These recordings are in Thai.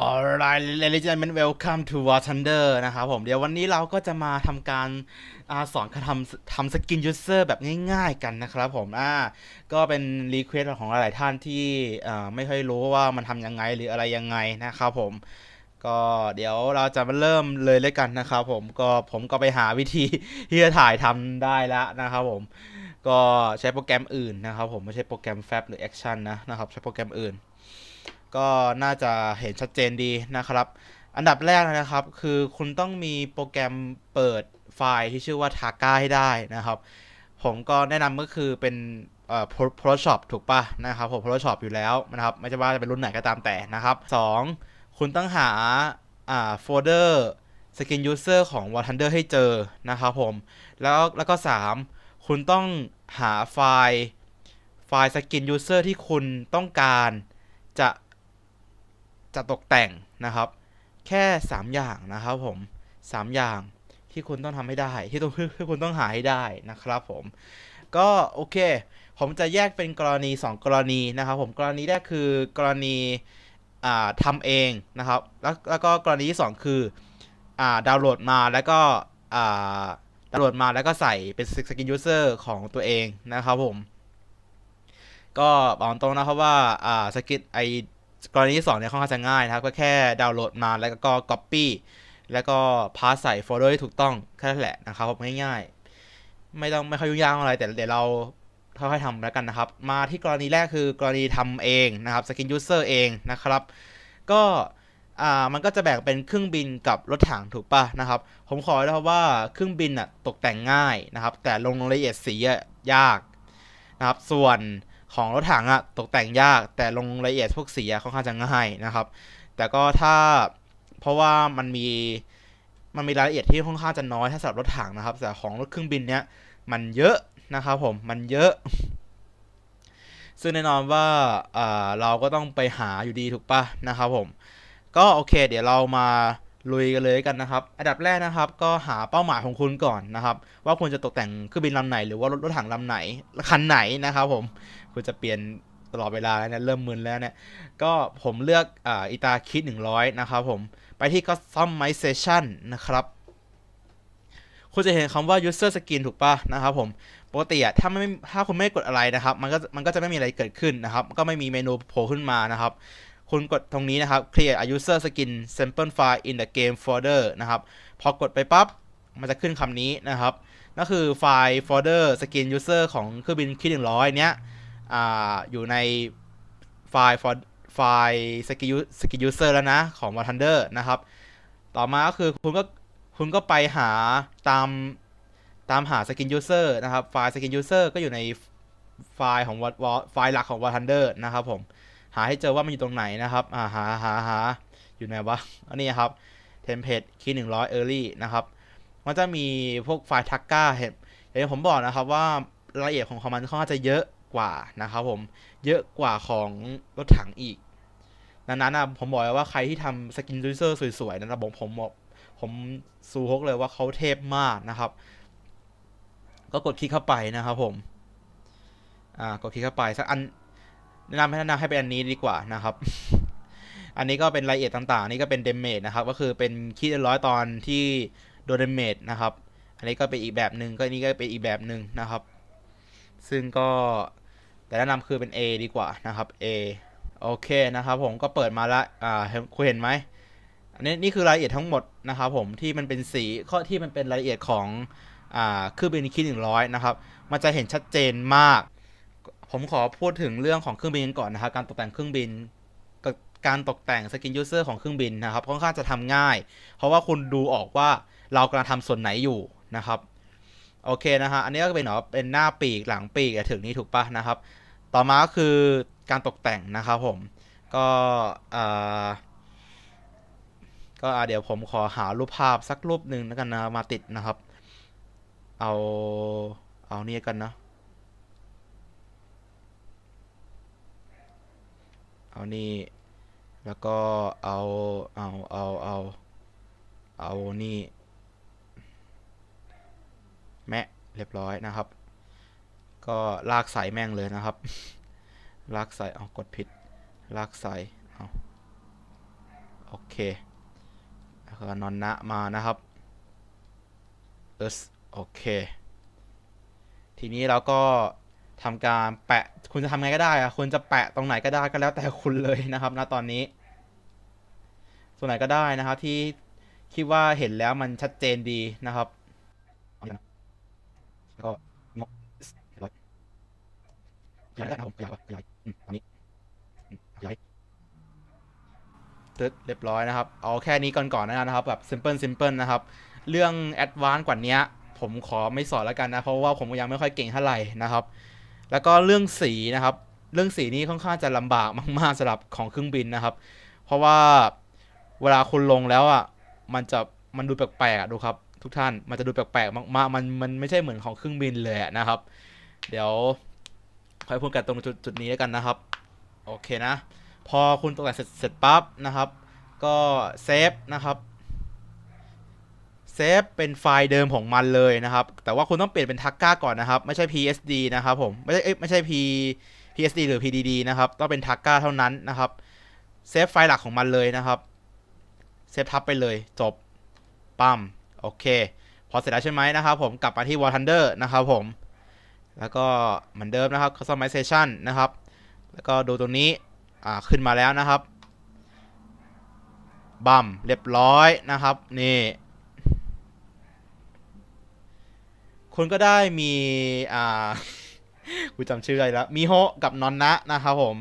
Alright ladies and gentlemen welcome to War Thunder นะครับผม เดี๋ยววันนี้เราก็จะมาทำการอาสอนการทำทำสกินยูเซอร์แบบง่ายๆกันนะครับผมอ่าก็เป็นรีเควสของหลายๆท่านที่ไม่ค่อยรู้ว่ามันทำยังไงหรืออะไรยังไงนะครับผม ก็เดี๋ยวเราจะมาเริ่มเลยเลยกันนะครับผม ก็ผมก็ไปหาวิธีที่จะถ่ายทำได้แล้วนะครับผม ก็ใช้โปรแกรมอื่นนะครับผมไม่ใช่โปรแกรม Fab หรือ Action นะนะครับใช้โปรแกรมอื่น ก็น่าจะเห็นชัดเจนดีนะครับ อันดับแรกนะครับ คือคุณต้องมีโปรแกรมเปิดไฟล์ที่ชื่อว่า Taga ให้ได้นะครับ ผมก็แนะนำก็คือเป็นเอ่อ Photoshop ถูกปะนะครับผม Photoshop อยู่แล้วนะครับ ไม่ใช่ว่าจะเป็นรุ่นไหนก็ตามแต่นะครับ 2. คุณต้องหาอ่าโฟลเดอร์ Skin User ของ w a Thunder ให้เจอนะครับผม แล้วแล้วก็ 3. คุณต้องหาไฟล์ไฟล์ Skin User ที่คุณต้องการจะ จะตกแต่งนะครับ แค่ 3 อย่างนะครับผม 3 อย่างที่คุณต้องทำให้ได้ที่ต้องที่คุณต้องหาให้ได้นะครับผม ก็โอเค ผมจะแยกเป็นกรณี 2 กรณีนะครับ ผมกรณีแรกคือกรณีอ่าทำเองนะครับแล้วแล้วก็กรณีที่ 2 คืออาดาวน์โหลดมาแล้วก็ดาวน์โหลดมาแล้วก็ใส่เป็นสกินยูเซอร์ของตัวเองนะครับผม ก็บอกตรงนะครับว่าสกินไอ กรณีที่สองเนี่ยค่อนข้างจะง่ายนะครับ ก็แค่ดาวน์โหลดมาแล้วก็ Copy แล้วก็พาสใส่โฟลเดอร์ที่ถูกต้องแค่นั้นแหละนะครับผมง่ายๆ ไม่ต้องไม่ค่อยยุ่งยากอะไร แต่เดี๋ยวเราค่อยๆทำแล้วกันนะครับ มาที่กรณีแรกคือกรณีทำเองนะครับสกินยูเซอร์เองนะครับ ก็อ่ามันก็จะแบ่งเป็นเครื่องบินกับรถถังถูกป่ะนะครับ ผมขอเลยครับว่าเครื่องบินอะตกแต่งง่ายนะครับ แต่ลงรายละเอียดสีอะยากนะครับ ส่วน ของรถถังอะตกแต่งยากแต่ลงรายละเอียดพวกสีอะค่อนข้างจะง่ายนะครับ แต่ก็ถ้าเพราะว่ามันมีมันมีรายละเอียดที่ค่อนข้างจะน้อยถ้าสำหรับรถถังนะครับแต่ของรถเครื่องบินเนี้ยมันเยอะนะครับผมมันเยอะ ซึ่งแน่นอนว่าอ่าเราก็ต้องไปหาอยู่ดีถูกปะนะครับผมก็โอเค เดี๋ยวเรามาลุยกันเลยกันนะครับ อันดับแรกนะครับ ก็หาเป้าหมายของคุณก่อนนะครับ ว่าคุณจะตกแต่งเครื่องบินลำไหน หรือว่ารถรถถังลำไหนคันไหนนะครับผมคุณจะเปลี่ยนตลอดเวลาแล้วเนี่ยเริ่มมึนแล้วเนี่ยก็ผมเลือกอ่าอิตาคิด 100 นะครับผม ไปที่ customization นะครับ คุณจะเห็นคำว่า user skin ถูกป่ะนะครับผมปกติอะถ้าไม่ถ้าคุณไม่กดอะไรนะครับ มันก็มันก็จะไม่มีอะไรเกิดขึ้นนะครับ ก็ไม่มีเมนูโผล่ขึ้นมานะครับ คุณกดตรงนี้นะครับ create a user skin sample file in the game folder นะครับ พอกดไปปั๊บมันจะขึ้นคำนี้นะครับนั่นคือไฟล์ folder skin user ของเครื่องบินคิด100 เนี้ย อ่าอยู่ในไฟล์ for ไฟล์ skin u- skin user แล้วนะ ของว War Thunder นะครับ ต่อมาก็คือคุณก็คุณก็ไปหาตามตามหา skin user นะครับ ไฟล์ skin user ก็อยู่ในไฟล์ของ War War ไฟล์หลักของ War Thunder นะครับผม หาให้เจอว่ามันอยู่ตรงไหนนะครับอ่าหาหาหาอยู่ไหนวะ อันนี้ครับ template key 100 early นะครับ มันจะมีพวกไฟล์ Taka เห็นอย่างที่ผมบอกนะครับว่า รายละเอียดของของมันค่อนข้างจะเยอะ กว่านะครับผม เยอะกว่าของรถถังอีกดังนั้นนะผมบอกเลยว่าใครที่ทำสกินยูเซอร์สวยๆนะครับผมผมบอกผมซูฮกเลยว่าเขาเทพมากนะครับ ก็กดคลิกเข้าไปนะครับผม อ่ากดคลิกเข้าไปสักอันแนะนำให้แนะนำให้เป็นอันนี้ดีกว่านะครับ อันนี้ก็เป็นรายละเอียดต่างๆ นี่ก็เป็นเดเมจนะครับ ก็คือเป็นคิดร้อยตอนที่โดนเดเมจนะครับ อันนี้ก็เป็นอีกแบบหนึ่งก็นนี้ก็เป็นอีกแบบหนึ่งนะครับ ซึ่งก็ แต่แนะนำคือเป็น A ดีกว่านะครับ A โอเคนะครับผมก็เปิดมาละอ่าคุณเห็นไหมอันนี้นี่คือรายละเอียดทั้งหมดนะครับผมที่มันเป็นสีข้อที่มันเป็นรายละเอียดของอ่าเครื่องบินคิดหนึ่งร้อยนะครับมันจะเห็นชัดเจนมาก ผมขอพูดถึงเรื่องของเครื่องบินกันก่อนนะครับการตกแต่งเครื่องบินกับการตกแต่งสกินยูเซอร์ของเครื่องบินนะครับค่อนข้างจะทำง่าย เพราะว่าคุณดูออกว่าเรากำลังทำส่วนไหนอยู่นะครับ โอเคนะฮะอันนี้ก็เป็นเนาะเป็นหน้าปีกหลังปีกถึงนี้ถูกปะนะครับ ต่อมาก็คือการตกแต่งนะครับผมก็อ่าก็เดี๋ยวผมขอหารูปภาพสักรูปหนึ่งแล้วกันนะมาติดนะครับ เอาเอานี่กันนะเอานี่แล้วก็เอาเอาเอาเอาเอานี่ แมะเรียบร้อยนะครับ ก็ลากสายแม่งเลยนะครับ ลากสายเอากดผิด ลากสายเอาโอเคแล้วก็นอนนะมานะครับเอสโอเค ทีนี้เราก็ทำการแปะคุณจะทำไงก็ได้อะคุณจะแปะตรงไหนก็ได้ก็แล้วแต่คุณเลยนะครับณตอนนี้ ส่วนไหนก็ได้นะครับที่คิดว่าเห็นแล้วมันชัดเจนดีนะครับเอาอย่างนั้นแล้ว ก็งบเรียบร้อยขยายได้นะครับผมขยายขยายอืมอันนี้ขยายตึ๊ดเรียบร้อยนะครับ เอาแค่นี้ก่อนก่อนๆนะครับ แบบ simple simple นะครับ เรื่อง advanced กว่านี้ผมขอไม่สอนแล้วกันนะ เพราะว่าผมยังไม่ค่อยเก่งเท่าไหร่นะครับ แล้วก็เรื่องสีนะครับ เรื่องสีนี้ค่อนข้างจะลำบากมากๆสำหรับของเครื่องบินนะครับ เพราะว่าเวลาคุณลงแล้วอะ มันจะมันดูแปลกๆดูครับ ทุกท่านมันจะดูแปลกๆมากๆมันมันไม่ใช่เหมือนของเครื่องบินเลยนะครับ เดี๋ยวค่อยพูดกันตรงจุดจุดนี้แล้วกันนะครับ โอเคนะ พอคุณตกแต่งเสร็จเสร็จปั๊บนะครับ ก็เซฟนะครับเซฟเป็นไฟล์เดิมของมันเลยนะครับ แต่ว่าคุณต้องเปลี่ยนเป็นทักก้าก่อนนะครับ ไม่ใช่ PSD นะครับผม ไม่ใช่ไม่ใช่ P PSD หรือ PDD นะครับ ต้องเป็นทักก้าเท่านั้นนะครับ เซฟไฟล์หลักของมันเลยนะครับ เซฟทับไปเลยจบปั๊ม โอเค พอเสร็จแล้วใช่ไหมนะครับผมกลับมาที่ War Thunder นะครับผม แล้วก็เหมือนเดิมนะครับ customization นะครับ แล้วก็ดูตรงนี้อ่าขึ้นมาแล้วนะครับบัมเรียบร้อยนะครับนี่คุณก็ได้มีอ่ากูจำชื่ออะไรแล้วมีโฮกับนอนนะนะครับผม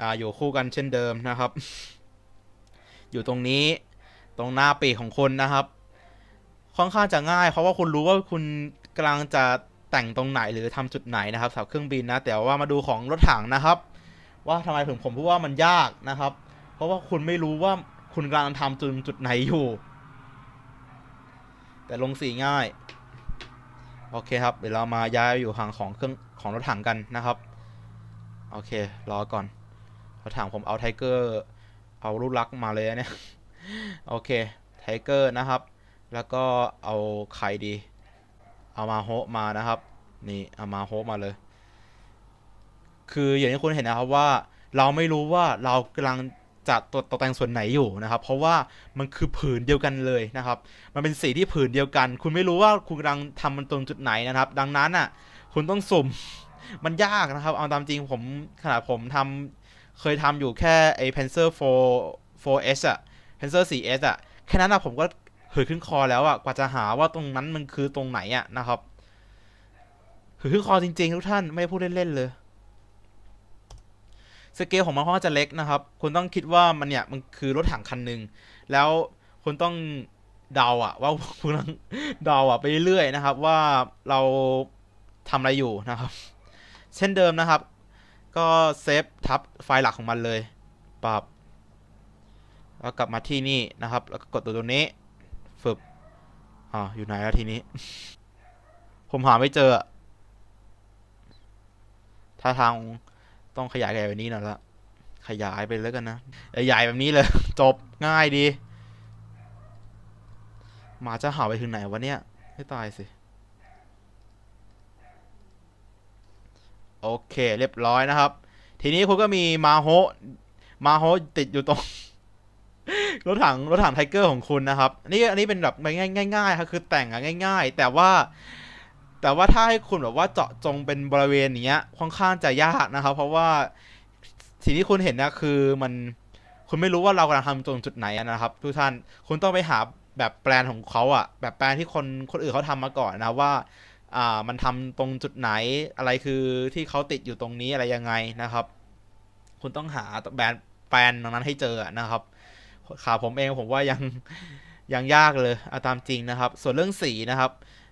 อ่าอยู่คู่กันเช่นเดิมนะครับ อยู่ตรงนี้ตรงหน้าปีกของคุณนะครับ ค่อนข้างจะง่าย เพราะว่าคุณรู้ว่าคุณกำลังจะแต่งตรงไหนหรือทำจุดไหนนะครับสำหรับเครื่องบินนะ แต่ว่ามาดูของรถถังนะครับ ว่าทำไมถึงผมพูดว่ามันยากนะครับ เพราะว่าคุณไม่รู้ว่าคุณกำลังทำจุดจุดไหนอยู่ แต่ลงสีง่าย โอเคครับ เดี๋ยวเรามาย้ายอยู่ห่างของเครื่องของรถถังกันนะครับ โอเค รอก่อนรถถังผมเอาไทเกอร์เอารูปลักษ์มาเลยนะเนี่ย โอเค ไทเกอร์นะครับ แล้วก็เอาใครดี เอามาโฮมานะครับ นี่เอามาโฮมาเลย คืออย่างที่คุณเห็นนะครับว่าเราไม่รู้ว่าเรากำลังจะตกตกแต่งส่วนไหนอยู่นะครับ เพราะว่ามันคือผืนเดียวกันเลยนะครับ มันเป็นสีที่ผืนเดียวกัน คุณไม่รู้ว่าคุณกำลังทำมันตรงจุดไหนนะครับ ดังนั้นอะ คุณต้องสุ่ม มันยากนะครับ เอาตามจริงผมขนาดผมทำเคยทำอยู่แค่ไอ้ Pencil 4 4S อะ Pencil 4S อะแค่นั้นอะผมก็ เหืดขึ้นคอแล้วอะกว่าจะหาว่าตรงนั้นมันคือตรงไหนอะนะครับเหืดขึ้นคอจริง ๆ ทุกท่านไม่พูดเล่นๆเลยสเกลของมันค่อนข้างจะเล็กนะครับ คุณต้องคิดว่ามันเนี่ยมันคือรถถังคันหนึ่งแล้วคุณต้องเดาอะว่าคุณต้องเดาอะไปเรื่อยๆนะครับ ว่าเราทำอะไรอยู่นะครับ เช่นเดิมนะครับ ก็เซฟทับไฟล์หลักของมันเลยปรับแล้วกลับมาที่นี่นะครับ แล้วก็กดตัวตรงนี้ อ่าอยู่ไหนแล้วทีนี้ ผมหาไม่เจอ ถ้าทางต้องขยายใหญ่แบบนี้หน่อยละขยายไปแล้วกันนะใหญ่แบบนี้เลย จบง่ายดีหมาจะเห่าไปถึงไหนวะเนี่ยให้ตายสิ โอเค เรียบร้อยนะครับ ทีนี้คุณก็มีมาโฮมาโฮติดอยู่ตรง รถถังรถถังไทเกอร์ของคุณนะครับนี่อันนี้เป็นแบบง่ายง่ายๆครับคือแต่งอะง่าย ๆ แต่ว่า แต่ว่าถ้าให้คุณแบบว่าเจาะจงเป็นบริเวณเนี้ยค่อนข้างจะยากนะครับ เพราะว่าสิ่งที่คุณเห็นนะคือมันคุณไม่รู้ว่าเรากำลังทำตรงจุดไหนนะครับ ทุกท่านคุณต้องไปหาแบบแปลนของเขาอะแบบแปลนที่คนคนอื่นเขาทำมาก่อนนะว่าอ่ามันทำตรงจุดไหนอะไรคือที่เขาติดอยู่ตรงนี้อะไรยังไงนะครับ คุณต้องหาแบรนด์แปลนตรงนั้นให้เจอนะครับ ขาผมเองผมว่ายังยังยากเลยเอาตามจริงนะครับ ส่วนเรื่องสีนะครับ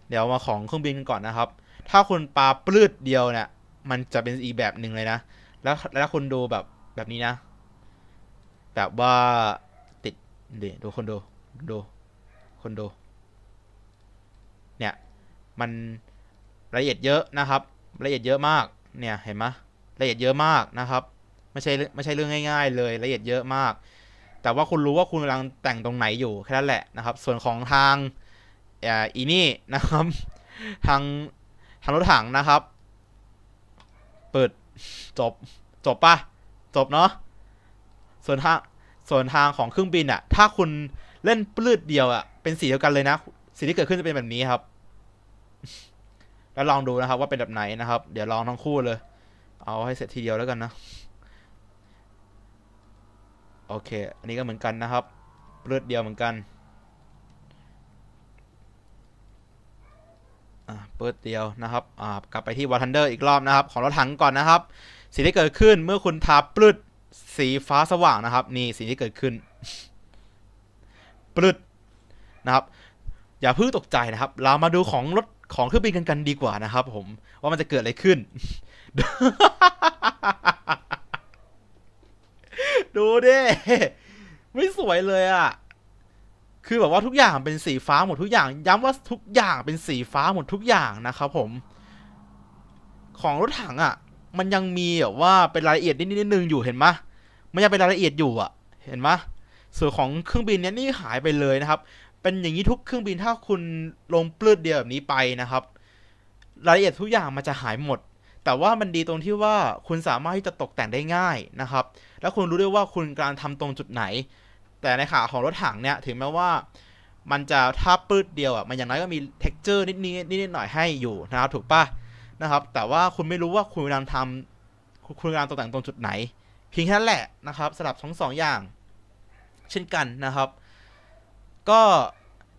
เดี๋ยวมาของเครื่องบินกันก่อนนะครับ ถ้าคุณปาปลืดเดียวเนี่ยมันจะเป็นอีกแบบหนึ่งเลยนะ แล้วแล้วคุณดูแบบแบบนี้นะ แบบว่าติดดิดูคนดูดูคนดู เนี่ย มันละเอียดเยอะนะครับ ละเอียดเยอะมาก เนี่ยเห็นไหมละเอียดเยอะมากนะครับ ไม่ใช่ไม่ใช่เรื่องง่าย ๆ เลยละเอียดเยอะมาก แต่ว่าคุณรู้ว่าคุณกำลังแต่งตรงไหนอยู่แค่นั้นแหละนะครับ ส่วนของทางอีนี่นะครับ ทางทางรถถังนะครับ เปิดจบจบปะจบเนาะส่วนทางส่วนทางของเครื่องบินอะถ้าคุณเล่นปลืดเดียวอะเป็นสีเดียวกันเลยนะสิ่งที่เกิดขึ้นจะเป็นแบบนี้ครับ แล้วลองดูนะครับว่าเป็นแบบไหนนะครับ เดี๋ยวลองทั้งคู่เลย เอาให้เสร็จทีเดียวแล้วกันนะ โอเค อันนี้ก็เหมือนกันนะครับปลือดเดียวเหมือนกันอ่าเปิดเดียวนะครับอ่ากลับไปที่วอทันเดอร์อีกรอบนะครับ ของรถถังก่อนนะครับ สิ่งที่เกิดขึ้นเมื่อคุณทาปลืดสีฟ้าสว่างนะครับ นี่สิ่งที่เกิดขึ้นปลืดนะครับ อย่าเพิ่งตกใจนะครับ เรามาดูของรถของเครื่องบินกันกันดีกว่านะครับ ผมว่ามันจะเกิดอะไรขึ้น ดูดิไม่สวยเลยอะคือแบบว่าทุกอย่างเป็นสีฟ้าหมดทุกอย่าง ย้ำว่าทุกอย่างเป็นสีฟ้าหมดทุกอย่างนะครับผม ของรถถังอะ่ะ มันยังมีแบบว่าเป็นรายละเอียดนิดนิดนึงอยู่เห็นไหมมันยังเป็นรายละเอียดอยู่อะ เห็นไหมส่วนของเครื่องบินเนี้ยนี่หายไปเลยนะครับ เป็นอย่างนี้ทุกเครื่องบินถ้าคุณลงปลื้ดเดียวแบบนี้ไปนะครับ รายละเอียดทุกอย่างมันจะหายหมด แต่ว่ามันดีตรงที่ว่าคุณสามารถที่จะตกแต่งได้ง่ายนะครับ แล้วคุณรู้ด้วยว่าคุณกำลังทำตรงจุดไหน แต่ในขาของรถถังเนี่ยถึงแม้ว่ามันจะถ้าปืดเดียวอะมันอย่างน้อยก็มี t e x t อร์นิดนิดนิดหน่อยให้อยู่นะครับถูกปะนะครับ แต่ว่าคุณไม่รู้ว่าคุณกำลังทำคุณกำลังตกแต่งตรงจุดไหน เพียงแค่นั้นแหละนะครับสลับทั้งสองอย่าง เช่นกันนะครับ ก็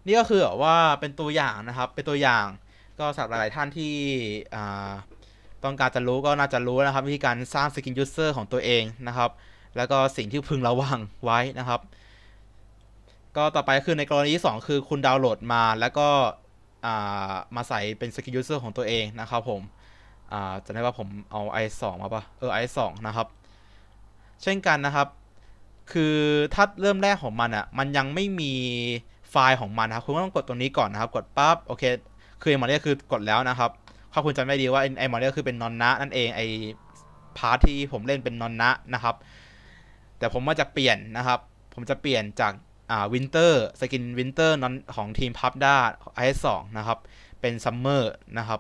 นี่ก็คือว่าเป็นตัวอย่างนะครับ เป็นตัวอย่างก็สำหรับหลาย ๆ ท่านที่อ่า ต้องการจะรู้ก็น่าจะรู้นะครับวิธีการสร้างสกินยูเซอร์ของตัวเองนะครับ แล้วก็สิ่งที่พึงระวังไว้นะครับ ก็ต่อไปคือในกรณีที่2คือคุณดาวน์โหลดมาแล้วก็มาใส่เป็นสกิลยูเซอร์ของตัวเองนะครับผมจะได้ว่าผมเอา i2 มาปะเออ i2 นะครับ เช่นกันนะครับ คือถ้าเริ่มแรกของมันอะมันยังไม่มีไฟล์ของมันนะครับคุณก็ต้องกดตรงนี้ก่อนนะครับ กดปั๊บโอเค คือไอ้หมอเนี่คือกดแล้วนะครับ ถ้าคุณจำไม่ดีว่าไอ้ไอ้หมอเนี่ยคือเป็นนอนนะนั่นเองไอ้พาร์ทที่ผมเล่นเป็นนอนนะนะครับ แต่ผมว่าจะเปลี่ยนนะครับ ผมจะเปลี่ยนจากอ่าวินเตอร์สกินวินเตอร์นอนของทีมพับด้าไอสองนะครับ เป็นซัมเมอร์นะครับ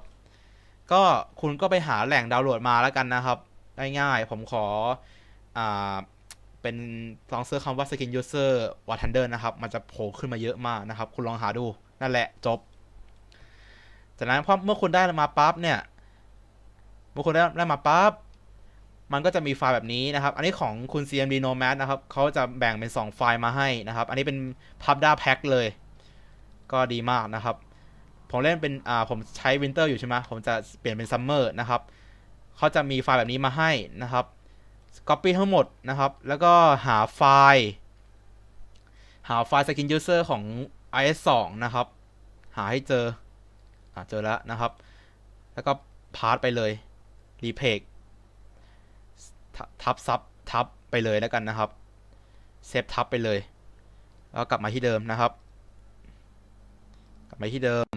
ก็คุณก็ไปหาแหล่งดาวน์โหลดมาแล้วกันนะครับง่ายๆผมขออ่าเป็นลองเสิร์ชคำว่า Skin User War Thunder นะครับ มันจะโผล่ขึ้นมาเยอะมากนะครับ คุณลองหาดูนั่นแหละจบ จากนั้นพอเมื่อคุณได้มาปั๊บเนี่ยเมื่อคุณได้ได้มาปั๊บมันก็จะมีไฟล์แบบนี้นะครับ อันนี้ของคุณ CMD Nomad นะครับเขาจะแบ่งเป็น 2 ไฟล์มาให้นะครับ อันนี้เป็น PubDa Pack เลย ก็ดีมากนะครับ ผมเล่นเป็น อ่า ผมใช้ Winter อยู่ใช่ไหม ผมจะเปลี่ยนเป็น Summer นะครับ เขาจะมีไฟล์แบบนี้มาให้นะครับ Copy ทั้งหมดนะครับ แล้วก็หาไฟล์ หาไฟล์ Skin User ของ IS2 นะครับ หาให้เจอ อ่าเจอแล้วนะครับ แล้วก็พาร์ทไปเลย Repack ทับซับทับไปเลยแล้วกันนะครับเซฟทับไปเลย แล้วกลับมาที่เดิมนะครับ กลับมาที่เดิม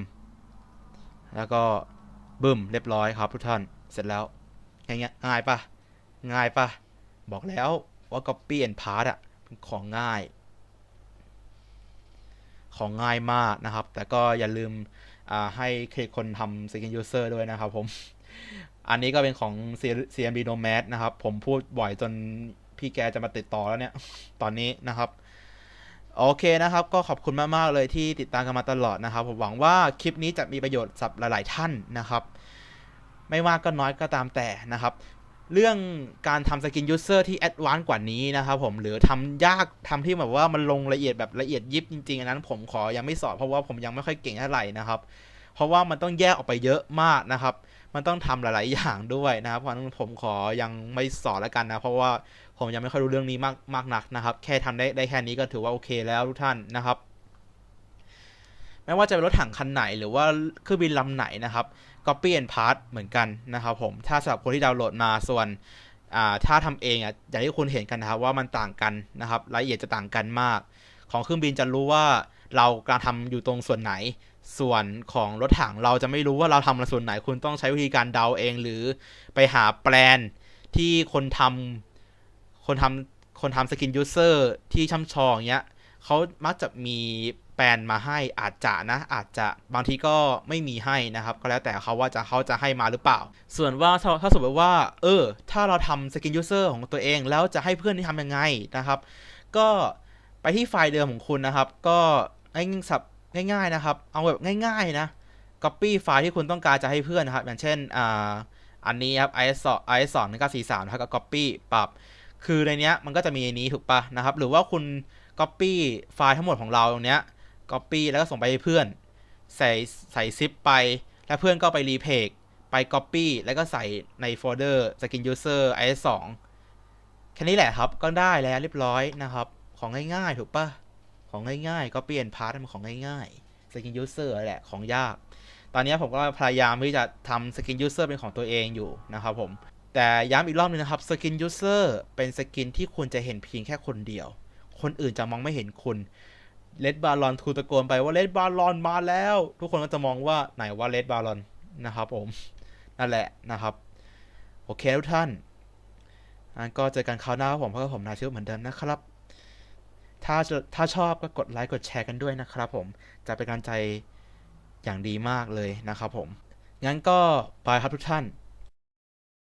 แล้วก็บึ้มเรียบร้อยครับทุกท่านเสร็จแล้วง่ายง่ายปะง่ายปะบอกแล้วว่า copy and paste อะเป็นของง่าย ของง่ายมากนะครับ แต่ก็อย่าลืม ให้เครคนทำ Second User ด้วยนะครับผม อันนี้ก็เป็นของ CMB Nomad นะครับ ผมพูดบ่อยจนพี่แกจะมาติดต่อแล้วเนี่ย ตอนนี้นะครับ โอเคนะครับ ก็ขอบคุณมาก ๆ เลยที่ติดตามกันมาตลอดนะครับ ผมหวังว่าคลิปนี้จะมีประโยชน์สำหรับหลาย ๆ ท่านนะครับ ไม่มากก็น้อยก็ตามแต่นะครับ เรื่องการทำสกินยูเซอร์ที่แอดวานซ์กว่านี้นะครับผมหรือทำยากทำที่แบบว่ามันลงละเอียดแบบละเอียดยิบจริงๆอันนั้นผมขอยังไม่สอนเพราะว่าผมยังไม่ค่อยเก่งเท่าไหร่นะครับ เพราะว่ามันต้องแยกออกไปเยอะมากนะครับ มันต้องทำหลาย ๆ อย่างด้วยนะครับเพราะนั้นผมขอยังไม่สอนแล้วกันนะ เพราะว่าผมยังไม่ค่อยรู้เรื่องนี้มากมากนักนะครับ แค่ทำได้ได้แค่นี้ก็ถือว่าโอเคแล้วทุกท่านนะครับ ไม่ว่าจะเป็นรถถังคันไหนหรือว่าเครื่องบินลำไหนนะครับ copy and paste เหมือนกันนะครับผมถ้าสำหรับคนที่ดาวน์โหลดมาส่วนถ้าทำเองอะอย่างที่คุณเห็นกันนะครับว่ามันต่างกันนะครับรายละเอียดจะต่างกันมาก ของเครื่องบินจะรู้ว่าเราการทำอยู่ตรงส่วนไหน ส่วนของรถถังเราจะไม่รู้ว่าเราทำส่วนไหนคุณต้องใช้วิธีการเดาเอง หรือไปหาแปลนที่คนทำคนทำคนทำสกินยูเซอร์ที่ช่ำชองเงี้ยเขามักจะมี ปนมาให้อาจจะนะอาจจะบางทีก็ไม่มีให้นะครับ ก็แล้วแต่เขาว่าจะเขาจะให้มาหรือเปล่า ส่วนว่าถ้าถาสมมติว่า เออ ถ้าเราทำสกินยูเซอร์ของตัวเอง แล้วจะให้เพื่อนที่ทำยังไงนะครับ ก็ไปที่ไฟล์เดิมของคุณนะครับ ก็ง่ายสับง่ายๆนะครับ เอาแบบง่ายๆนะ copy ไฟล์ที่คุณต้องการจะให้เพื่อนนะครับ อย่างเช่นอ่าอันนี้ครับ is 2 is 2 1 9 4 3นะครับก็ copy ปรับ คือในเนี้ยมันก็จะมีนนี้ถูกปะนะครับ หรือว่าคุณ copy ไฟล์ทั้งหมดของเราตรงเนี้ย copy แล้วก็ส่งไปให้เพื่อน ใส่ใส่ซิปไป แล้วเพื่อนก็ไปรีเพกไป copy แล้วก็ใส่ในโฟลเดอร์ skin user is 2แค่นี้แหละครับก็ได้แล้วเรียบร้อยนะครับ ของง่ายๆ ถูกปะของง่ายๆ copy and paste มันของง่ายๆ skin user แหละของยาก ตอนนี้ผมก็พยายามที่จะทำ skin user เป็นของตัวเองอยู่นะครับผมแต่ย้ำอีกรอบนึงนะครับ skin user เป็นสกินที่คุณจะเห็นเพียงแค่คนเดียว คนอื่นจะมองไม่เห็นคุณ เลดบาลอนทูตะโกนไปว่าเลดบาลอนมาแล้ว ทุกคนก็จะมองว่าไหนว่าเลดบาลอนนะครับผม นั่นแหละนะครับ โอเคทุกท่านอันก็เจอกันคราวหน้าผมเพราะว่าผมนายชื่อเหมือนเดิมนะครับ ถ้าถ้าชอบก็กดไลค์กดแชร์กันด้วยนะครับผมจะเป็นกำลังใจอย่างดีมากเลยนะครับผม งั้นก็บายครับทุกท่าน